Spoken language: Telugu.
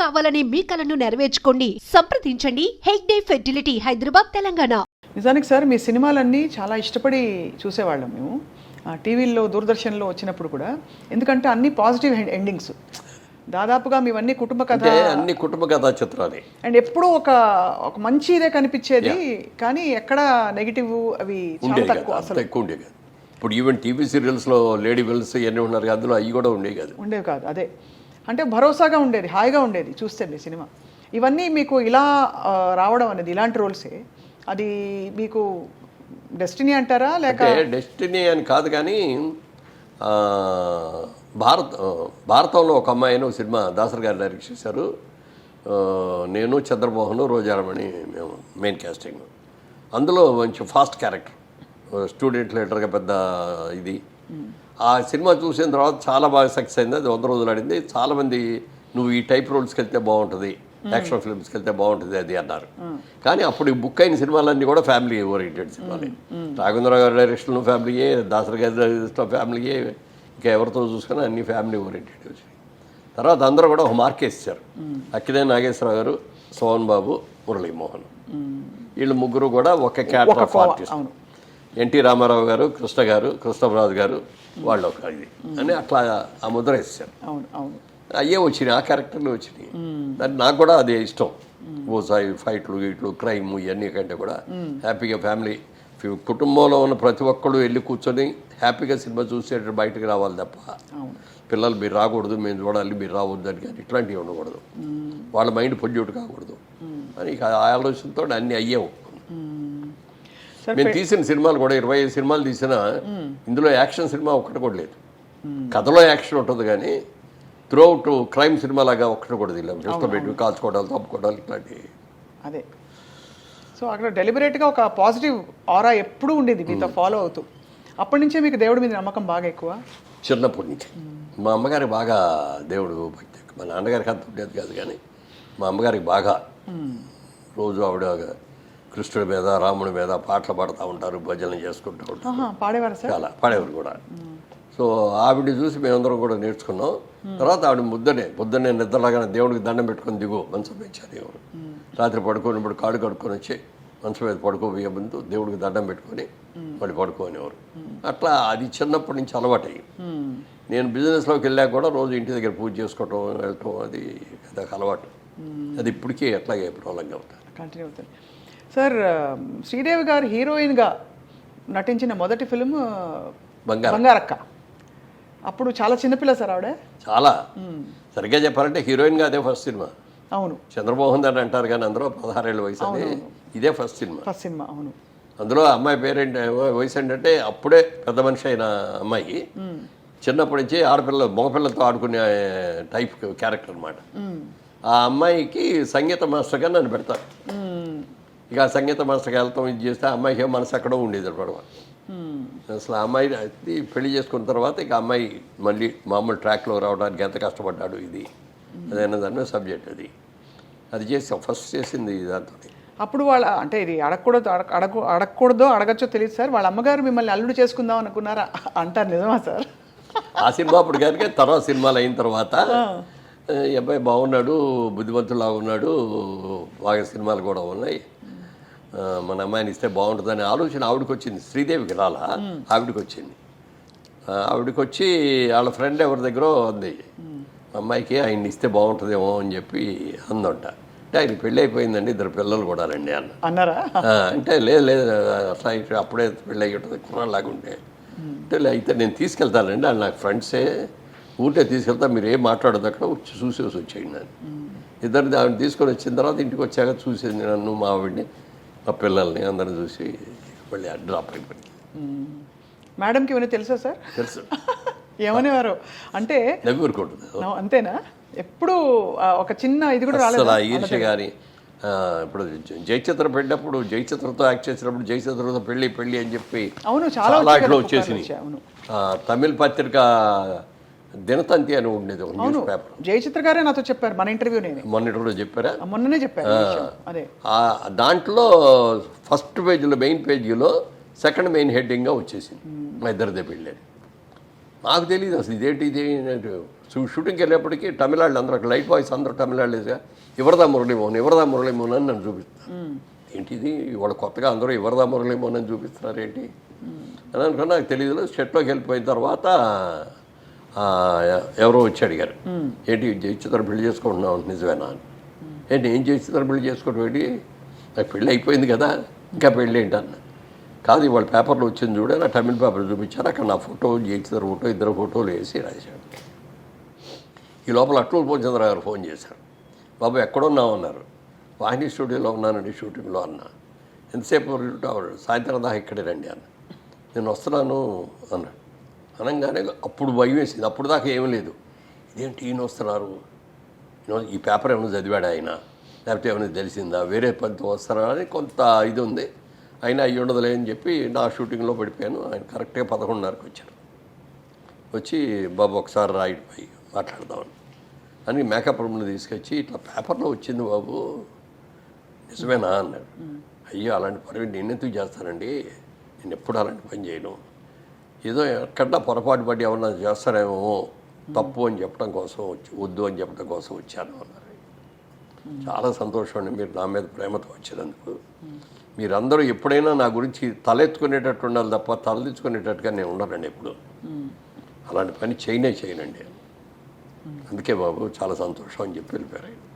కావాలనే మీ కలను నెరవేర్చుకోండి. సంప్రదించండి. హెగ్డే ఫెర్టిలిటీ హైదరాబాద్ తెలంగాణ. నిజానికి సార్ మీ సినిమాలన్నీ చాలా ఇష్టపడి చూసేవాళ్ళం మేము. ఆ, టీవీల్లో దూరదర్శన్లో వచ్చినప్పుడు కూడా. ఎందుకంటే అన్ని పాజిటివ్ ఎండింగ్స్. దాదాపుగా మీవన్నీ కుటుంబ కథ అన్ని కుటుంబ కథా చిత్రాలే అండ్ ఎప్పుడూ ఒక ఒక మంచి ఇదే కనిపించేది. కానీ ఎక్కడ నెగిటివ్ అవి చాలా తక్కువ అసలు. ఎక్కువ కాదు. ఇప్పుడు ఈవెన్ టీవీ సీరియల్స్లో లేడీ విల్స్ ఇవన్నీ ఉన్నారు కదా అందులో అవి కూడా ఉండేవి కాదు. ఉండేవి కాదు. అదే. అంటే భరోసాగా ఉండేది హాయిగా ఉండేది చూస్తే మీ సినిమా. ఇవన్నీ మీకు ఇలా రావడం అనేది ఇలాంటి రోల్సే. అది మీకు డెస్టినీ అంటారా లేక డెస్టినీ అని కాదు కానీ భారత్ భారతంలో ఒక అమ్మాయిని ఒక సినిమా దాసర్ గారు డైరెక్ట్ చేశారు. నేను చంద్రమోహన్ రోజారమణి మేము మెయిన్ క్యాస్టింగ్ అందులో మంచి ఫాస్ట్ క్యారెక్టర్ స్టూడెంట్ లీడర్గా పెద్ద ఇది. ఆ సినిమా చూసిన తర్వాత చాలా బాగా సక్సెస్ అయింది. అది వంద రోజులు ఆడింది. చాలామంది నువ్వు ఈ టైప్ రోల్స్కి వెళ్తే బాగుంటుంది యాక్షన్ ఫిల్మ్స్కి వెళ్తే బాగుంటుంది అది అన్నారు. కానీ అప్పుడు ఈ బుక్ అయిన సినిమాలన్నీ కూడా ఫ్యామిలీ ఓరియంటెడ్ సినిమాలే. రాఘవేంద్రరావు గారి డైరెక్షన్ ఫ్యామిలీయే దాసరి గారి ఫ్యామిలీయే ఇంకా ఎవరితో చూసుకున్నా అన్ని ఫ్యామిలీ ఓరియంటెడ్ వచ్చినాయి తర్వాత అందరూ కూడా ఒక మార్క్ వేసారు అక్కినే నాగేశ్వరరావు గారు సోహన్ బాబు మురళీమోహన్. వీళ్ళు ముగ్గురు కూడా ఒక క్యాటర్ of artist. NT Rama Rao garu Krishna garu Krishnaraju గారు వాళ్ళు ఒక ఇది అని అట్లా ఆ ముద్ర అవును అయ్యే వచ్చినాయి ఆ క్యారెక్టర్లు వచ్చినాయి. దాన్ని నాకు కూడా అదే ఇష్టం. ఓ సాయి ఫైట్లు గీట్లు క్రైమ్ ఇవన్నీ కంటే కూడా హ్యాపీగా ఫ్యామిలీ కుటుంబంలో ఉన్న ప్రతి ఒక్కళ్ళు వెళ్ళి కూర్చొని హ్యాపీగా సినిమా చూసేటట్టు బయటకు రావాలి తప్ప పిల్లలు మీరు రాకూడదు మేము చూడాలి మీరు రావద్దు అని కానీ ఇట్లాంటివి ఉండకూడదు. వాళ్ళ మైండ్ పొల్యూట్ కాకూడదు. అని ఆ ఆలోచనతో అన్నీ అయ్యావు. మేము తీసిన సినిమాలు కూడా ఇరవై ఐదు సినిమాలు తీసినా ఇందులో యాక్షన్ సినిమా ఒక్కటి కూడా లేదు. కథలో యాక్షన్ ఉంటుంది కానీ త్రూఅవుట్ క్రైమ్ సినిమా లాగా ఒక్కటి కూడా తెలియదు పిస్టల్ పెట్టి కాల్చుకోవడాలు తప్పుకోవడాలు ఇట్లాంటివి. అదే. సో అక్కడ డెలిబరేట్గా ఒక పాజిటివ్ ఆరా ఎప్పుడూ ఉండేది మీతో ఫాలో అవుతూ. అప్పటి నుంచే మీకు దేవుడి మీద నమ్మకం బాగా ఎక్కువ? చిన్నప్పటి నుంచి. మా అమ్మగారికి బాగా దేవుడు భక్తి. మా నాన్నగారికి అంత ఉండేది కాదు కానీ మా అమ్మగారికి బాగా రోజు ఆవిడ కృష్ణుడి మీద రాముడి మీద పాటలు పాడుతూ ఉంటారు భజనలు చేసుకుంటూ ఉంటారు. పాడేవారా చాలా పాడేవారు కూడా. సో ఆవిడ చూసి మేమందరం కూడా నేర్చుకున్నాం. తర్వాత ఆవిడ ముద్దనే పొద్దున్నే నిద్రలాగానే దేవుడికి దండం పెట్టుకొని దిగు మంచం పెంచారు దేవుడు. రాత్రి పడుకున్నప్పుడు కాడు కడుక్కొని వచ్చి మంచం మీద పడుకోబోయే ముందు దేవుడికి దండం పెట్టుకొని మళ్ళీ పడుకోనేవారు. అట్లా అది చిన్నప్పటి నుంచి అలవాటయ్యి. నేను బిజినెస్లోకి వెళ్ళాక కూడా రోజు ఇంటి దగ్గర పూజ చేసుకోవటం వెళ్ళటం అది అదొక అలవాటు. అది ఇప్పటికీ ఎట్లాగే ప్రాబ్లంగా అవుతుంది కంటిన్యూ అవుతుంది. సార్ శ్రీదేవి గారు హీరోయిన్గా నటించిన మొదటి ఫిలిం బంగారం. బంగారక్క. అప్పుడు చాలా చిన్నపిల్ల సార్ ఆవిడ. చాలా. సరిగ్గా చెప్పాలంటే హీరోయిన్గా అదే ఫస్ట్ సినిమా. అవును. చంద్రమోహన్ అని అంటారు కానీ అందరూ పదహారేళ్ళ వయసు ఇదే ఫస్ట్ సినిమా. ఫస్ట్ సినిమా అవును. అందులో అమ్మాయి పేరేంటి వయసు ఏంటంటే అప్పుడే పెద్ద మనిషి అయిన అమ్మాయి. చిన్నప్పటి నుంచి ఆడపిల్ల మగపిల్లలతో ఆడుకునే టైప్ క్యారెక్టర్ అనమాట ఆ అమ్మాయికి సంగీత మాస్టర్గా నన్ను పెడతారు. ఇక ఆ సంగీత మాస్టర్కి వెళ్తాం ఇది చేస్తే అమ్మాయికి మనసు ఎక్కడో ఉండేది అనమాట. అసలు అమ్మాయి అది పెళ్ళి చేసుకున్న తర్వాత ఇక అమ్మాయి మళ్ళీ మామూలు ట్రాక్లో రావడానికి ఎంత కష్టపడ్డాడు ఇది. అదైనా దాని సబ్జెక్ట్ అది. అది చేసాం ఫస్ట్ చేసింది దాంతో అప్పుడు వాళ్ళ అంటే ఇది అడగకూడదు అడగ అడగ అడగకూడదో అడగచ్చో తెలియదు సార్. వాళ్ళ అమ్మగారు మిమ్మల్ని అల్లుడు చేసుకుందాం అనుకున్నారా? అంటారు నిజమా సార్? ఆ సినిమా అప్పుడు కనుక తర్వాత సినిమాలు అయిన తర్వాత అబ్బాయి బాగున్నాడు బుద్ధిమంతులా ఉన్నాడు బాగా సినిమాలు కూడా ఉన్నాయి. మన అమ్మాయిని ఇస్తే బాగుంటుందనే ఆలోచన ఆవిడకి వచ్చింది శ్రీదేవికి రాలా? ఆవిడకి వచ్చింది ఆవిడకి వచ్చి వాళ్ళ ఫ్రెండ్ ఎవరి దగ్గర ఉంది. అమ్మాయికి ఆయన్ని ఇస్తే బాగుంటుందేమో అని చెప్పి అందంట. అంటే ఆయన పెళ్ళి అయిపోయిందండి ఇద్దరు పిల్లలు కూడా రండి అన్న. అన్నారా? అంటే లేదు లేదు అట్లా అప్పుడే పెళ్ళి అయ్యి ఉంటుంది కుర్రాళ్ళలాగా ఉంటే. అంటే అయితే నేను తీసుకెళ్తానండి వాళ్ళు నాకు ఫ్రెండ్సే. ఊరికే తీసుకెళ్తా మీరు ఏం మాట్లాడదు అక్కడ వచ్చి చూసేసి వచ్చేయండి నన్ను ఇద్దరు ఆవిడ తీసుకొని వచ్చిన తర్వాత ఇంటికి వచ్చాక చూసేది నన్ను మా ఆవిడ్ని. మా పిల్లల్ని అందరిని చూసి మళ్ళీ డ్రాప్ అయిపోయింది. మేడంకి ఇవన్నీ తెలుసా సార్? తెలుసు. ఏమనేవారు? అంటే నవ్వి ఊరుకుంటుంది. అంతేనా? ఎప్పుడు ఆ, ఒక చిన్న ఇది కూడా రాలేదు? ఆ ఈర్ష్య కానీ ఇప్పుడు జయచిత్ర పెట్టినప్పుడు జయచిత్రతో యాక్ట్ చేసినప్పుడు జయచిత్రతో పెళ్ళి పెళ్ళి అని చెప్పి అవును చాలా ఇట్లా. ఆ, తమిళ పత్రిక దినతంతి అని ఉండేది ఒక న్యూస్ పేపర్ జయచిత్ర గారే నాతో చెప్పారు మన ఇంటర్వ్యూ నేను. మొన్నటి కూడా చెప్పారా? మొన్ననే చెప్పారు. అదే. దాంట్లో ఫస్ట్ పేజీలో మెయిన్ పేజీలో సెకండ్ మెయిన్ హెడ్డింగ్గా వచ్చేసింది. మా ఇద్దరిదే పెళ్ళి. నాకు తెలియదు అసలు ఇదేంటి ఇది షూటింగ్కి వెళ్ళేప్పటికీ తమిళాళ్ళు అందరూ అక్కడ లైట్ బాయ్స్ అందరూ తమిళాళ్ళేగా ఎవరిదా మురళీమోహన్ ఎవరిదా మురళీమోహన్ అని నన్ను చూపిస్తారు ఏంటిది ఇవాళ కొత్తగా అందరూ ఎవరిదా మురళీమోహన్ అని చూపిస్తున్నారు ఏంటి? అని అనుకున్నా నాకు తెలియదు షెట్లోకి వెళ్ళిపోయిన తర్వాత ఎవరో వచ్చి అడిగారు. ఏంటి జయచిత్ర పెళ్ళి చేసుకుంటున్నావు నిజమేనా అని. ఏంటి ఏం జయచిత్ర పెళ్ళి చేసుకోవడం ఏంటి? నాకు పెళ్ళి అయిపోయింది కదా ఇంకా పెళ్ళి ఏంటి అన్న. కాదు ఇవాళ పేపర్లో వచ్చింది చూడ నా తమిళ పేపర్ చూపించారు అక్కడ నా ఫోటో జయచిత్ర ఫోటో ఇద్దరు ఫోటోలు వేసి రాశాడు ఈ లోపల అట్లూరు పూర్ణచంద్ర గారు ఫోన్ చేశారు. బాబు ఎక్కడున్నావు? అన్నారు. వాహిని స్టూడియోలో ఉన్నానండి షూటింగ్లో అన్న. ఎంతసేపు సాయంత్రం దాకా ఇక్కడే రండి అన్న. నేను వస్తున్నాను అన్నాడు అనగానే అప్పుడు భయం వేసింది. అప్పుడు దాకా ఏమీ లేదు. ఇదేంటి ఈయన వస్తున్నారు? ఈ పేపర్ ఏమైనా చదివాడు ఆయన? లేకపోతే ఏమైనా తెలిసిందా? వేరే పనితో వస్తారా అని కొంత ఇది ఉంది. అయినా అయ్యి ఉండదులే అని చెప్పి నా షూటింగ్లో పడిపోయాను. ఆయన కరెక్ట్గా పదకొండున్నరకు వచ్చారు. వచ్చి బాబు ఒకసారి రాయిట్ పోయి మాట్లాడదామని అని. మేకప్ రూమ్ని తీసుకొచ్చి ఇట్లా పేపర్లో వచ్చింది బాబు. నిజమేనా? అన్నాడు. అయ్యో అలాంటి పని నేను ఎందుకు చేస్తానండి? నేను ఎప్పుడు అలాంటి పని చేయను. ఏదో ఎక్కడా పొరపాటు పడి ఏమన్నా చేస్తారేమో తప్పు అని చెప్పడం కోసం వచ్చి వద్దు అని చెప్పడం కోసం వచ్చాను అన్నారు. చాలా సంతోషం అండి. మీరు నా మీద ప్రేమతో వచ్చినందుకు. మీరందరూ ఎప్పుడైనా నా గురించి తలెత్తుకునేటట్టు ఉండాలి తప్ప తలదించుకునేటట్టుగా నేను ఉండనండి ఎప్పుడు. అలాంటి పని చేయనే చేయనండి. అందుకే బాబు చాలా సంతోషం అని చెప్పి వెళ్ళిపోయారు.